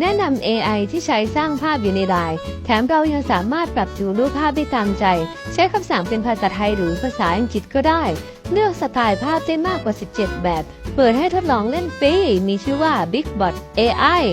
แนะนำ AI ที่ใช้สร้างภาพอยู่ในไลน์แถมเรายังสามารถปรับจูนรูปภาพได้ตามใจ ใช้คำสั่งเป็นภาษาไทยหรือภาษาอังกฤษก็ได้ เลือกสไตล์ภาพได้มากกว่า 17 แบบ เปิดให้ทดลองเล่นฟรีมีชื่อว่า BigBot AI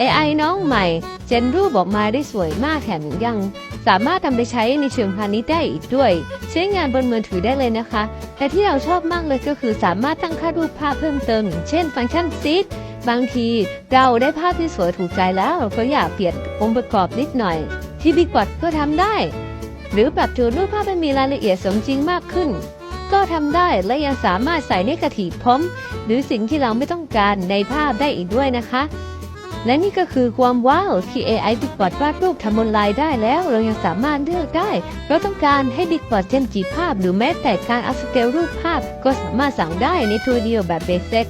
AI น้องใหม่ เจนรูปออกมาได้สวยมากแถมยัง สามารถนำไปใช้ในเชิงพาณิชย์ได้อีกด้วย ใช้งานบนมือถือได้เลยนะคะ แต่ที่เราชอบมากเลยก็คือสามารถตั้งค่ารูปภาพเพิ่มเติมอย่างเช่นฟังก์ชันซีด บางทีเราได้ภาพที่สวยถูกใจแล้วก็อยากเปลี่ยนองค์ประกอบนิดหน่อย ที่ Big b o t ก็ทำได้ หรือปรับจูนรูปภาพให้มีรายละเอียดสมจริงมากขึ้น ก็ทำได้และยังสามารถใส่เนกาทีฟพร้อม หรือสิ่งที่เราไม่ต้องการในภาพได้อีกด้วยนะคะ และนี่ก็คือความว้าวที่ AI Big b o t วาดรูปทำบนไลน์ได้แล้วเรายังสามารถเลือกได้ เราต้องการให้ Big b o t เจนจีภาพ หรือแม้แต่การอัพสเกลรูปภาพ ก็สามารถสั่งได้ในตัวเดียวแบบเบสิก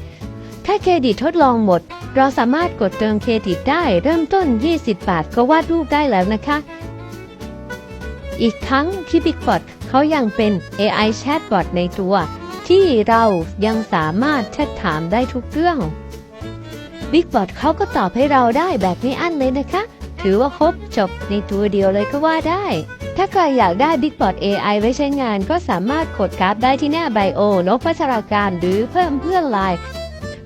ถ้าเครดิตทดลองหมด เราสามารถกดเติมเครดิตได้เริ่มต้น 20 บาทก็วาดรูปได้แล้วนะคะ อีกทั้งที่ Big b o t เขายังเป็น AI Chatbot ในตัว ที่เรายังสามารถแชทถามได้ทุกเรื่อง Big b o t เขาก็ตอบให้เราได้แบบไม่อั้นเลยนะคะ ถือว่าครบจบในตัวเดียวเลยก็ว่าได้ ถ้าใครอยากได้ Big b o t AI ไว้ใช้งานก็สามารถกดกราฟได้ที่หน้าไบโอนกพัชราการหรือเพิ่มเพื่อนไลน์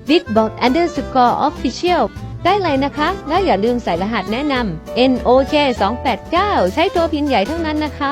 Big b o t underscore official ได้เลยนะคะ และอย่าลืมใส่รหัสแนะนำ NOK 289ใช้ตัวพิมพ์ใหญ่เท่านั้นนะคะ